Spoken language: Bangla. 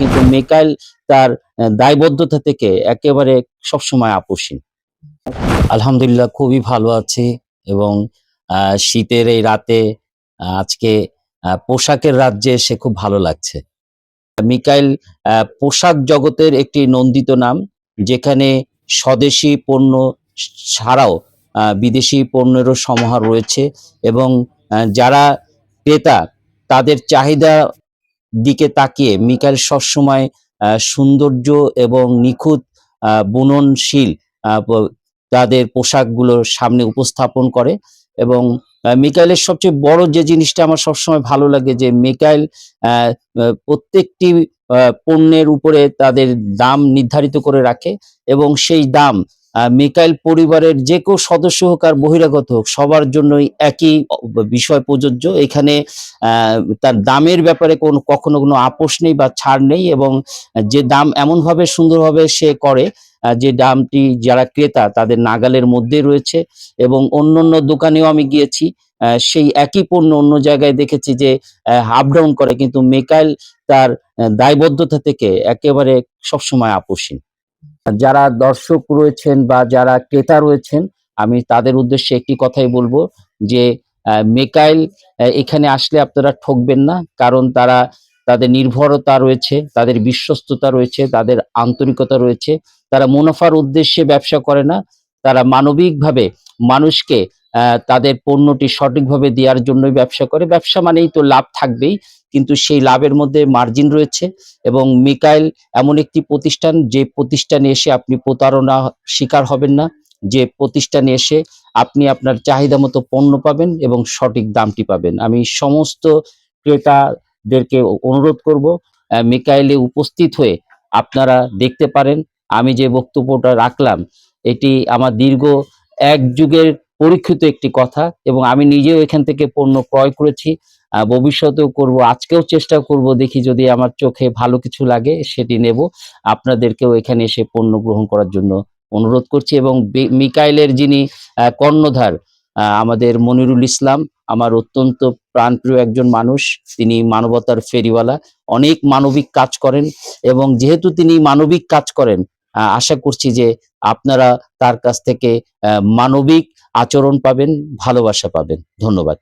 কিন্তু মেকাইল তার দায়বদ্ধতা থেকে একেবারে সবসময় আপোষহীন। আলহামদুলিল্লাহ খুবই ভালো আছি এবং শীতের এই রাতে আজকে পোশাকের রাজ্যে সে খুব ভালো লাগছে। মিকাইল পোশাক জগতের একটি নন্দিত নাম, যেখানে স্বদেশি পণ্য ছাড়াও বিদেশি পণ্যেরও সমাহার রয়েছে এবং যারা ক্রেতা, তাদের চাহিদা দিকে তাকিয়ে মিকাইল সবসময় সৌন্দর্য এবং নিখুঁত বুননশীল তাদের পোশাকগুলো সামনে উপস্থাপন করে এবং মিকাইলের সবচেয়ে বড় যে জিনিসটা আমার সবসময় ভালো লাগে যে মিকাইল প্রত্যেকটি পণ্যের উপরে তাদের দাম নির্ধারিত করে রাখে এবং সেই দাম মিকাইল পরিবারের যে কেউ সদস্য হোক আর বহিরাগত হোক, সবার জন্যই একই বিষয় প্রযোজ্য। এখানে তার দামের ব্যাপারে কোন, কখনো কোনো আপোষ নেই বা ছাড় নেই এবং যে দাম এমনভাবে সুন্দরভাবে সে করে যে দামটি যারা ক্রেতা তাদের নাগালের মধ্যে রয়েছে এবং অন্য অন্য দোকানেও আমি গিয়েছি সেই একই পণ্য অন্য জায়গায় দেখেছি যে আপ ডাউন করে, কিন্তু মেকাইল তার দায়বদ্ধতা থেকে একেবারে সবসময় আপোষহীন। যারা দর্শক রয়েছেন বা যারা ক্রেতা রয়েছেন, আমি তাদের উদ্দেশ্যে একটি কথাই বলব যে মেকাইল এখানে আসলে আপনারা ঠকবেন না। কারণ তারা তাদের নির্ভরতা রয়েছে, তাদের বিশ্বস্ততা রয়েছে, তাদের আন্তরিকতা রয়েছে। তারা মুনাফার উদ্দেশ্যে ব্যবসা করে না। তারা মানবিকভাবে মানুষকে তাদের পণ্যটি সঠিকভাবে দেওয়ার জন্যই ব্যবসা করে। ব্যবসা মানেই তো লাভ থাকবেই। কিন্তু সেই লাভের মধ্যে মার্জিন রয়েছে এবং মিকাইল এমন একটি প্রতিষ্ঠান যে প্রতিষ্ঠানে এসে আপনি প্রতারণা শিকার হবেন না, যে প্রতিষ্ঠানে এসে আপনি আপনার চাহিদা মতো পণ্য পাবেন এবং সঠিক দামটি পাবেন। আমি সমস্ত ক্রেতাদেরকে অনুরোধ করব মিকাইলে উপস্থিত হয়ে আপনারা দেখতে পারেন। আমি যে বক্তব্যটা রাখলাম, এটি আমার দীর্ঘ এক যুগের পরীক্ষিত একটি কথা এবং আমি নিজেও এখান থেকে পণ্য ক্রয় করেছি। ভবিষ্যতেও করব, আজকেও চেষ্টা করব, দেখি যদি আমার চোখে ভালো কিছু লাগে সেটি নেব। আপনাদেরকেও এখানে এসে পণ্য গ্রহণ করার জন্য অনুরোধ করছি এবং মিকাইলের যিনি কর্ণধার আমাদের মনিরুল ইসলাম, আমার অত্যন্ত প্রাণপ্রিয় একজন মানুষ, তিনি মানবতার ফেরিওয়ালা, অনেক মানবিক কাজ করেন এবং যেহেতু তিনি মানবিক কাজ করেন আশা করছি যে আপনারা তার কাছ থেকে মানবিক আচরণ পাবেন, ভালোবাসা পাবেন। ধন্যবাদ।